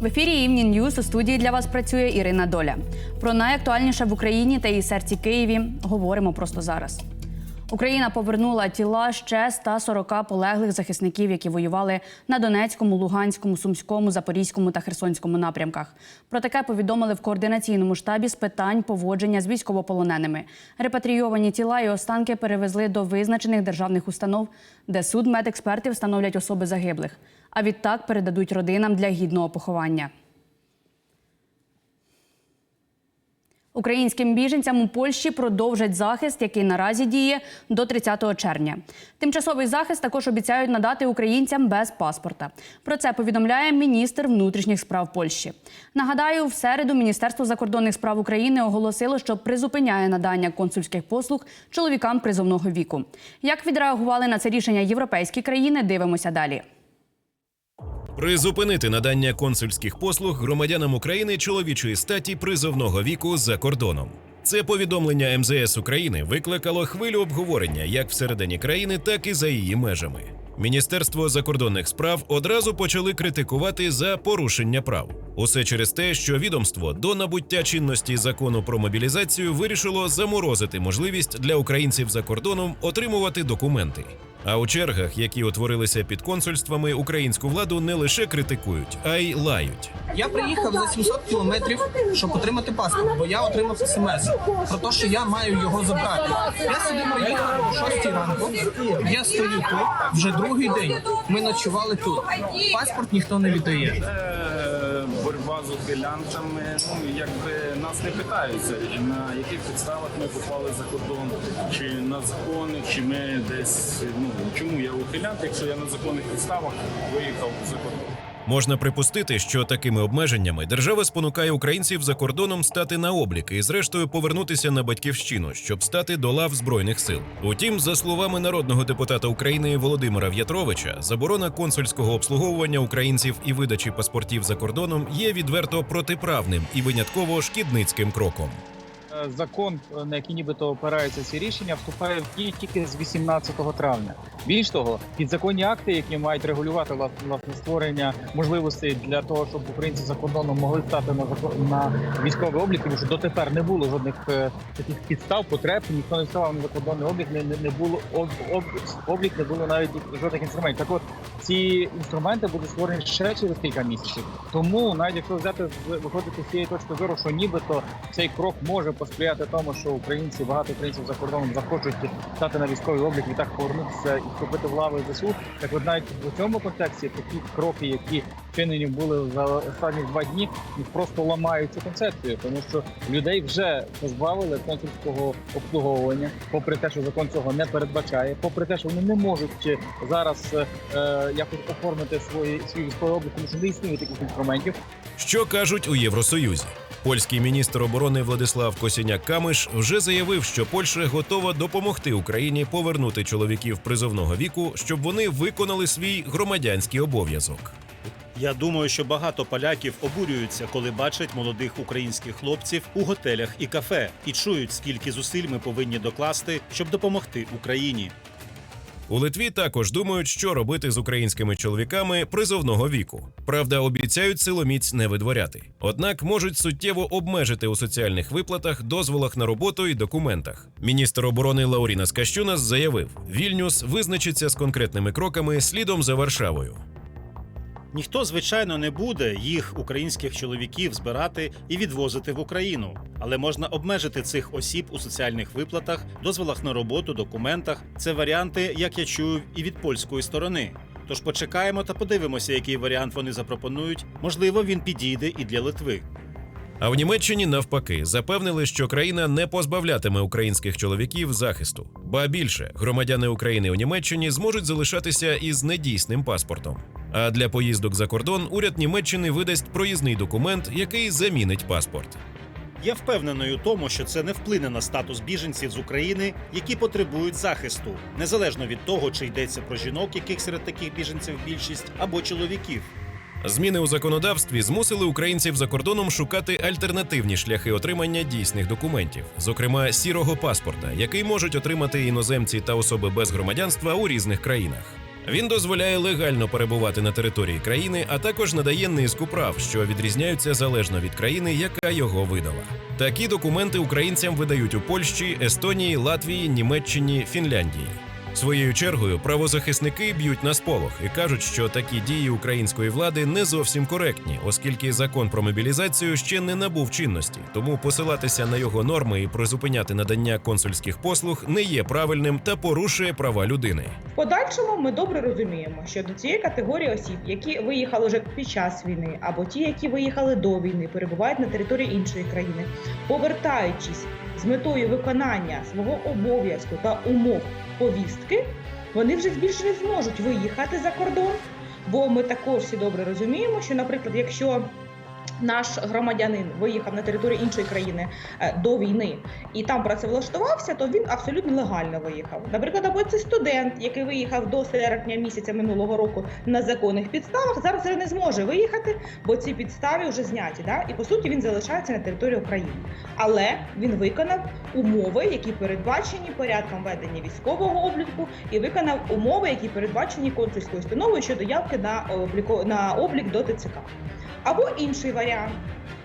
В ефірі Evening News у студії для вас працює Ірина Доля. Про найактуальніше в Україні та її серці Києві говоримо просто зараз. Україна повернула тіла ще 140 полеглих захисників, які воювали на Донецькому, Луганському, Сумському, Запорізькому та Херсонському напрямках. Про таке повідомили в координаційному штабі з питань поводження з військовополоненими. Репатрійовані тіла і останки перевезли до визначених державних установ, де суд медекспертів встановлять особи загиблих. А відтак передадуть родинам для гідного поховання. Українським біженцям у Польщі продовжать захист, який наразі діє до 30 червня. Тимчасовий захист також обіцяють надати українцям без паспорта. Про це повідомляє міністр внутрішніх справ Польщі. Нагадаю, в середу Міністерство закордонних справ України оголосило, що призупиняє надання консульських послуг чоловікам призовного віку. Як відреагували на це рішення європейські країни? Дивимося далі. Призупинити надання консульських послуг громадянам України чоловічої статі призовного віку за кордоном. Це повідомлення МЗС України викликало хвилю обговорення як всередині країни, так і за її межами. Міністерство закордонних справ одразу почали критикувати за порушення прав. Усе через те, що відомство до набуття чинності закону про мобілізацію вирішило заморозити можливість для українців за кордоном отримувати документи. А у чергах, які утворилися під консульствами, українську владу не лише критикують, а й лають. Я приїхав за 700 кілометрів, щоб отримати паспорт, бо я отримав смс про те, що я маю його забрати. Я собі приїхав о 6 ранку. Я стою тут вже другий день. Ми ночували тут. Паспорт ніхто не віддає. Боротьба з ухилянцями. Ну якби нас не питаються, на яких підставах ми попали за кордон, чи на закони, чи ми десь ну чому я ухилянт, якщо я на законних підставах виїхав за кордон. Можна припустити, що такими обмеженнями держава спонукає українців за кордоном стати на облік і, зрештою, повернутися на батьківщину, щоб стати до лав збройних сил. Утім, за словами народного депутата України Володимира В'ятровича, заборона консульського обслуговування українців і видачі паспортів за кордоном є відверто протиправним і винятково шкідницьким кроком. Е, Закон, е, на який нібито опираються ці рішення, вступає в дію тільки з 18 травня. Більш того, підзаконні акти, які мають регулювати власне створення можливостей для того, щоб українці за кордоном могли стати на на військовий облік, тому що дотепер не було жодних е, таких підстав, потреб, ніхто не ставав на закордонний облік, не, не було об, об, облік, не було навіть жодних інструментів. Так от ці інструменти будуть створені ще через кілька місяців. Тому навіть якщо взяти виходити з цієї точки зору, що нібито цей крок може посприяти тому, що українці багато українців за кордоном захочуть стати на військовий облік і так повернутися і вступити в лави ЗСУ. Так от навіть в цьому контексті такі кроки, які вчинені були за останні два дні, просто ламають цю концепцію, тому що людей вже позбавили консульського обслуговування, попри те, що закон цього не передбачає, попри те, що вони не можуть зараз е, якось оформити свої свій військовий облік, тому що не існує таких інструментів. Що кажуть у Євросоюзі? Польський міністр оборони Владислав Косіняк Камиш вже заявив, що Польща готова допомогти Україні повернути чоловіків призовного віку, щоб вони виконали свій громадянський обов'язок. Я думаю, що багато поляків обурюються, коли бачать молодих українських хлопців у готелях і кафе і чують, скільки зусиль ми повинні докласти, щоб допомогти Україні. У Литві також думають, що робити з українськими чоловіками призовного віку. Правда, обіцяють силоміць не видворяти. Однак можуть суттєво обмежити у соціальних виплатах, дозволах на роботу і документах. Міністр оборони Лауріна Скащунас заявив: Вільнюс визначиться з конкретними кроками слідом за Варшавою. Ніхто, звичайно, не буде їх українських чоловіків збирати і відвозити в Україну, але можна обмежити цих осіб у соціальних виплатах, дозволах на роботу, документах. Це варіанти, як я чую, і від польської сторони. Тож почекаємо та подивимося, який варіант вони запропонують. Можливо, він підійде і для Литви. А в Німеччині навпаки запевнили, що країна не позбавлятиме українських чоловіків захисту. Ба більше громадяни України у Німеччині зможуть залишатися із недійсним паспортом. А для поїздок за кордон уряд Німеччини видасть проїзний документ, який замінить паспорт. Я впевнений у тому, що це не вплине на статус біженців з України, які потребують захисту, незалежно від того, чи йдеться про жінок, яких серед таких біженців більшість, або чоловіків. Зміни у законодавстві змусили українців за кордоном шукати альтернативні шляхи отримання дійсних документів, зокрема сірого паспорта, який можуть отримати іноземці та особи без громадянства у різних країнах. Він дозволяє легально перебувати на території країни, а також надає низку прав, що відрізняються залежно від країни, яка його видала. Такі документи українцям видають у Польщі, Естонії, Латвії, Німеччині, Фінляндії. Своєю чергою правозахисники б'ють на сполох і кажуть, що такі дії української влади не зовсім коректні, оскільки закон про мобілізацію ще не набув чинності, тому посилатися на його норми і призупиняти надання консульських послуг не є правильним та порушує права людини. В подальшому ми добре розуміємо, що до цієї категорії осіб, які виїхали вже під час війни, або ті, які виїхали до війни, перебувають на території іншої країни, повертаючись з метою виконання свого обов'язку та умов повістки, вони вже більше не зможуть виїхати за кордон. Бо ми також всі добре розуміємо, що, наприклад, якщо наш громадянин виїхав на територію іншої країни е, до війни і там працевлаштувався, то він абсолютно легально виїхав. Наприклад, або це студент, який виїхав до серпня місяця минулого року на законних підставах, зараз вже не зможе виїхати, бо ці підстави вже зняті. Да? І по суті він залишається на території України. Але він виконав умови, які передбачені порядком ведення військового обліку, і виконав умови, які передбачені консульською установою щодо явки на обліку на облік до ТЦК. Або інший варіант.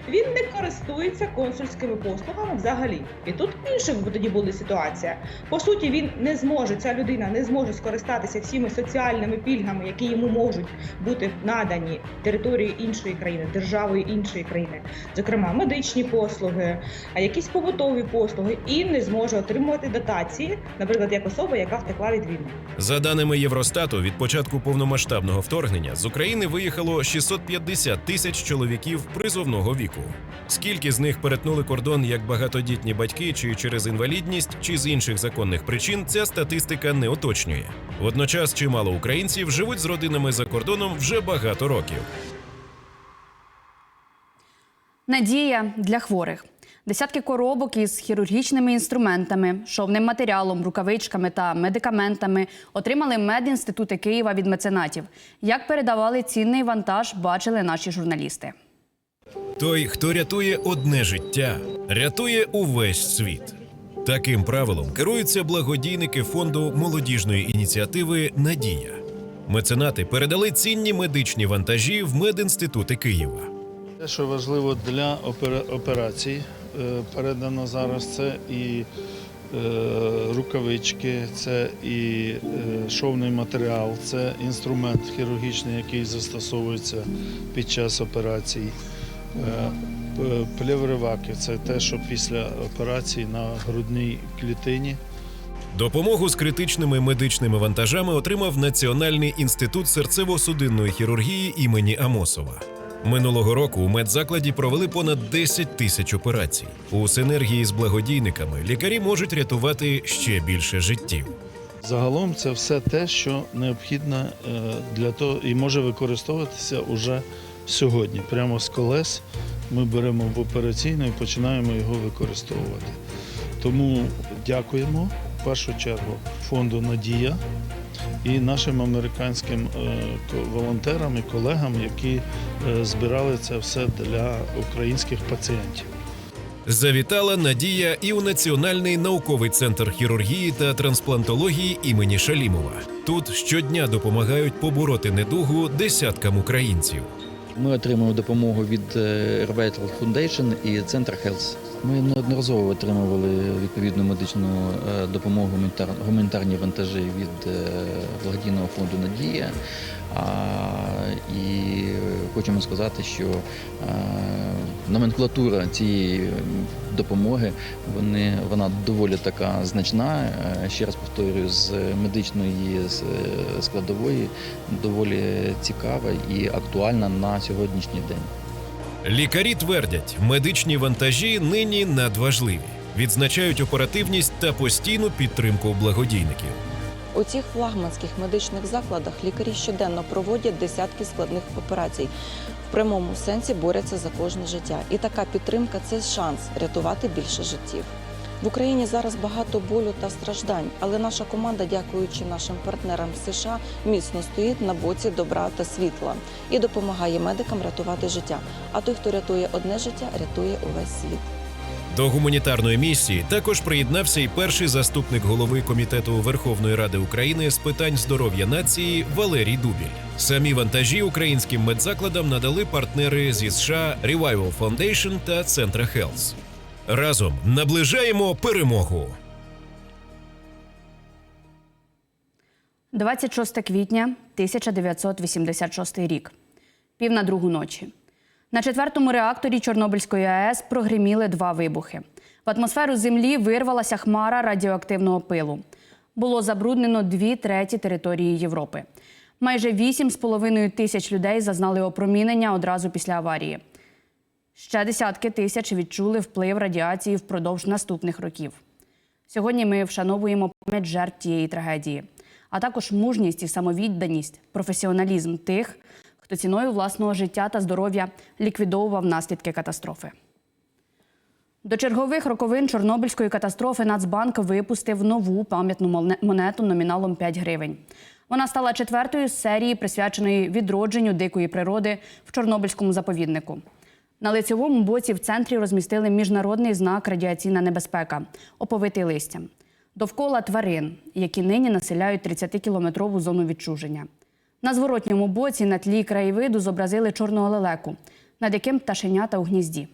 Він не користується консульськими послугами взагалі. І тут інша тоді буде ситуація. По суті, він не зможе, ця людина не зможе скористатися всіми соціальними пільгами, які йому можуть бути надані території іншої країни, державою іншої країни, зокрема медичні послуги, а якісь побутові послуги, і не зможе отримувати дотації, наприклад, як особа, яка втекла від війни. За даними Євростату, від початку повномасштабного вторгнення з України виїхало 650 тисяч чоловіків призовного віку. Скільки з них перетнули кордон як багатодітні батьки, чи через інвалідність, чи з інших законних причин, ця статистика не уточнює. Водночас чимало українців живуть з родинами за кордоном вже багато років. Надія для хворих. Десятки коробок із хірургічними інструментами, шовним матеріалом, рукавичками та медикаментами отримали медінститути Києва від меценатів. Як передавали цінний вантаж, бачили наші журналісти. Той, хто рятує одне життя, рятує увесь світ. Таким правилом керуються благодійники фонду молодіжної ініціативи Надія. Меценати передали цінні медичні вантажі в медінститути Києва. Те, що важливо для операцій, е, передано зараз, це і е, рукавички, це і е, шовний матеріал, це інструмент хірургічний, який застосовується під час операцій. Е, Плевриваки це те, що після операції на грудній клітині. Допомогу з критичними медичними вантажами отримав Національний інститут серцево-судинної хірургії імені Амосова. Минулого року у медзакладі провели понад 10 тисяч операцій. У синергії з благодійниками лікарі можуть рятувати ще більше життів. Загалом це все те, що необхідно е, для того і може використовуватися уже сьогодні. Прямо з колес ми беремо в операційну і починаємо його використовувати. Тому дякуємо в першу чергу фонду Надія і нашим американським е, волонтерам і колегам, які е, збирали це все для українських пацієнтів. Завітала Надія і у Національний науковий центр хірургії та трансплантології імені Шалімова. Тут щодня допомагають побороти недугу десяткам українців. Ми отримуємо допомогу від е, Revital Foundation і Центр Health. Ми неодноразово отримували відповідну медичну е, допомогу, гуманітарні вантажі від е, благодійного фонду Надія. І хочемо сказати, що е, номенклатура цієї допомоги вони, вона доволі така значна. Ще раз повторюю, з медичної складової доволі цікава і актуальна на сьогоднішній день. Лікарі твердять, медичні вантажі нині надважливі. Відзначають оперативність та постійну підтримку благодійників. У цих флагманських медичних закладах лікарі щоденно проводять десятки складних операцій. В прямому сенсі борються за кожне життя. І така підтримка це шанс рятувати більше життів. В Україні зараз багато болю та страждань, але наша команда, дякуючи нашим партнерам США, міцно стоїть на боці добра та світла і допомагає медикам рятувати життя. А той, хто рятує одне життя, рятує увесь світ. До гуманітарної місії також приєднався і перший заступник голови комітету Верховної Ради України з питань здоров'я нації Валерій Дубіль. Самі вантажі українським медзакладам надали партнери зі США Revival Foundation та Центра Health. Разом наближаємо перемогу. 26 квітня 1986 рік. Пів на другу ночі. На четвертому реакторі Чорнобильської АЕС прогриміли два вибухи. В атмосферу Землі вирвалася хмара радіоактивного пилу. Було забруднено дві треті території Європи. Майже 8,5 тисяч людей зазнали опромінення одразу після аварії. Ще десятки тисяч відчули вплив радіації впродовж наступних років. Сьогодні ми вшановуємо пам'ять жертв тієї трагедії, а також мужність і самовідданість, професіоналізм тих, хто ціною власного життя та здоров'я ліквідовував наслідки катастрофи. До чергових роковин Чорнобильської катастрофи Нацбанк випустив нову пам'ятну монету номіналом 5 гривень. Вона стала четвертою з серії, присвяченої відродженню дикої природи в Чорнобильському заповіднику. На лицьовому боці в центрі розмістили міжнародний знак радіаційна небезпека, оповитий листям. Довкола тварин, які нині населяють 30-кілометрову зону відчуження. На зворотньому боці на тлі краєвиду зобразили чорного лелеку, над яким пташенята у гнізді.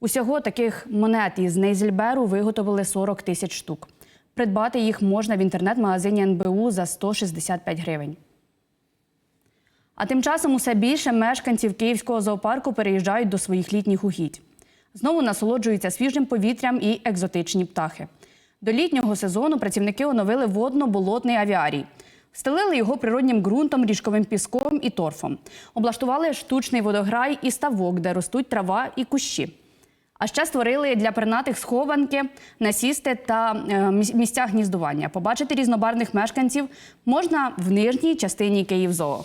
Усього таких монет із Нейзельберу виготовили 40 тисяч штук. Придбати їх можна в інтернет-магазині НБУ за 165 гривень. А тим часом усе більше мешканців київського зоопарку переїжджають до своїх літніх угідь. Знову насолоджуються свіжим повітрям і екзотичні птахи. До літнього сезону працівники оновили водно-болотний авіарій. Встелили його природнім ґрунтом, річковим піском і торфом. Облаштували штучний водограй і ставок, де ростуть трава і кущі. А ще створили для пернатих схованки, насісти та е, місця гніздування. Побачити різнобарвних мешканців можна в нижній частині Київзоо.